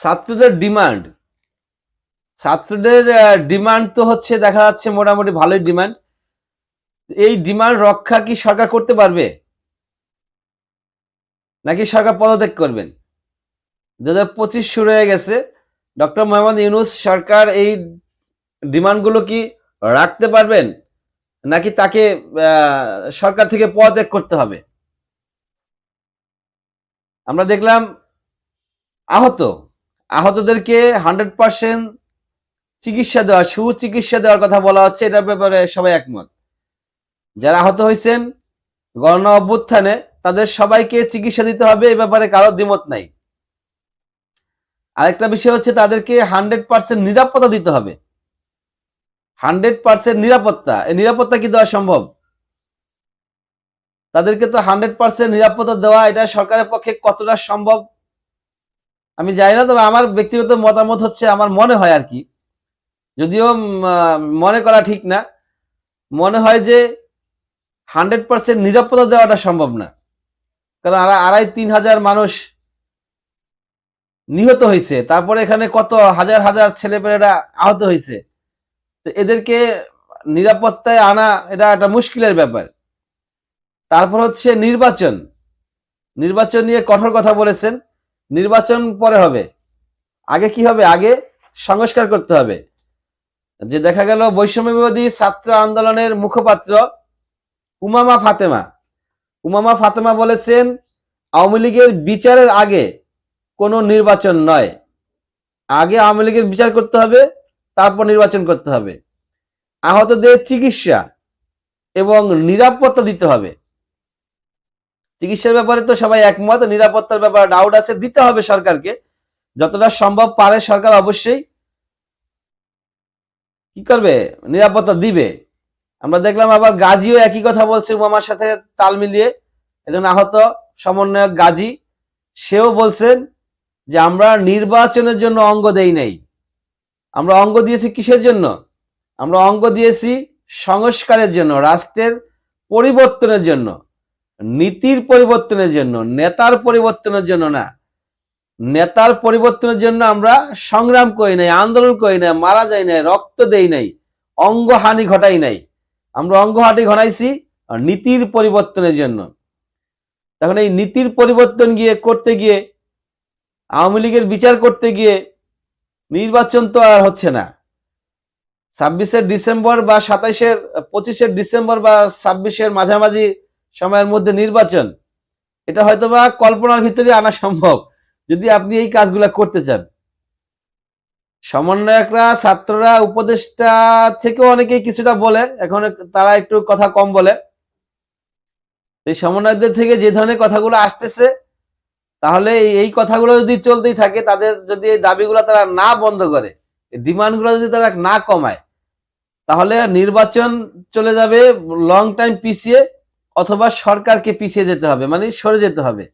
ছাত্রদের ডিমান্ড। ছাত্রদের ডিমান্ড তো হচ্ছে, দেখা যাচ্ছে মোটামুটি ভালোই ডিমান্ড। এই ডিমান্ড রক্ষা কি সরকার করতে পারবে? নাকি সরকার পদত্যাগ করবেন? দু হাজার পঁচিশ শুরু হয়ে গেছে। ডক্টর মোহাম্মদ ইউনুস সরকার এই ডিমান্ডগুলো কি রাখতে পারবেন? নাকি তাকে সরকার থেকে পদত্যাগ করতে হবে? আমরা দেখলাম, আহত। আহতদেরকে হান্ড্রেড পার্সেন্ট চিকিৎসা দেওয়া, সুচিকিৎসা দেওয়ার কথা বলা হচ্ছে, এটার ব্যাপারে সবাই একমত। যারা আহত হয়েছেন গণনা অভ্যুত্থানে তাদের সবাইকে চিকিৎসা দিতে হবে, এ ব্যাপারে কারও দ্বিমত নাই। আরেকটা বিষয় হচ্ছে, তাদেরকে হান্ড্রেড পার্সেন্ট নিরাপত্তা দিতে হবে। হান্ড্রেড পার্সেন্ট নিরাপত্তা, এই নিরাপত্তা কি দেওয়া সম্ভব? তাদেরকে তো হান্ড্রেড পার্সেন্ট নিরাপত্তা দেওয়া, এটা সরকারের পক্ষে কতটা সম্ভব? আমি জানি না, তবে আমার ব্যক্তিগত মতামত হচ্ছে, আমার মনে হয় আর কি। যদিও মনে করা ঠিক না। মনে হয় যে হান্ড্রেড পার্সেন্ট নিরাপত্তা দেওয়াটা সম্ভব না। কারণ আড়াই তিন হাজার মানুষ নিহত হয়েছে। তারপরে এখানে কত হাজার হাজার ছেলে ছেলেপেলেরা আহত হয়েছে। এদেরকে নিরাপত্তায় আনা এটা একটা মুশকিলের ব্যাপার। তারপর হচ্ছে নির্বাচন। নির্বাচন নিয়ে কঠোর কথা বলেছেন। নির্বাচন পরে হবে। আগে কি হবে? আগে সংস্কার করতে হবে। যে দেখা গেল বৈষম্য ছাত্র আন্দোলনের মুখপাত্র উমামা ফাতেমা। উমামা ফাতেমা বলেছেন, আওয়ামী লীগের বিচারের আগে কোনো নির্বাচন নয়। আগে আওয়ামী লীগের বিচার করতে হবে, তারপর নির্বাচন করতে হবে। আহতদের চিকিৎসা এবং নিরাপত্তা দিতে হবে। চিকিৎসার ব্যাপারে তো সবাই একমত, নিরাপত্তার ব্যাপারে ডাউট আছে, দিতে হবে সরকারকে। যতটা সম্ভব পারে সরকার অবশ্যই কি করবে? নিরাপত্তা দিবে। আমরা দেখলাম আবার গাজীও একই কথা বলছে উমামার সাথে তাল মিলিয়ে। একজন আহত সমন্বয়ক গাজী, সেও বলছেন যে আমরা নির্বাচনের জন্য অঙ্গ দেই নাই। আমরা অঙ্গ দিয়েছি কিসের জন্য? আমরা অঙ্গ দিয়েছি সংস্কারের জন্য, রাষ্ট্রের পরিবর্তনের জন্য। নীতির পরিবর্তনের জন্য, নেতার পরিবর্তনের জন্য না। নেতার পরিবর্তনের জন্য আমরা সংগ্রাম করি নাই, আন্দোলন করি নাই, মারা যাই নাই, রক্ত দেই নাই, অঙ্গহানি ঘটাই নাই। আমরা অঙ্গহানি ঘটাইছি নীতির পরিবর্তনের জন্য। তখন এই নীতির পরিবর্তন গিয়ে করতে গিয়ে, আওয়ামী লীগের বিচার করতে গিয়ে নির্বাচন তো আর হচ্ছে না। ছাব্বিশের ডিসেম্বর বা সাতাইশের, পঁচিশের ডিসেম্বর বা ছাব্বিশের মাঝামাঝি সময়ের মধ্যে নির্বাচন। এটা হয়তো বা কল্পনার ভিতরে আনা সম্ভব, যদি আপনি এই কাজগুলা করতে চান। সমন্বয়করা, ছাত্ররা, উপদেষ্টা থেকেও অনেকেই কিছুটা বলে, এখন তারা একটু কথা কম বলে। এই সমন্বয়কদের থেকে যে ধরনের কথাগুলো আসতেছে, তাহলে এই কথাগুলো যদি চলতেই থাকে, তাদের যদি এই দাবিগুলো তারা না বন্ধ করে ডিমান্ডগুলো যদি তারা না কমায়, তাহলে নির্বাচন চলে যাবে লং টাইম পিছিয়ে। অথবা সরকারকে পিছিয়ে যেতে হবে মানে সরে যেতে হবে।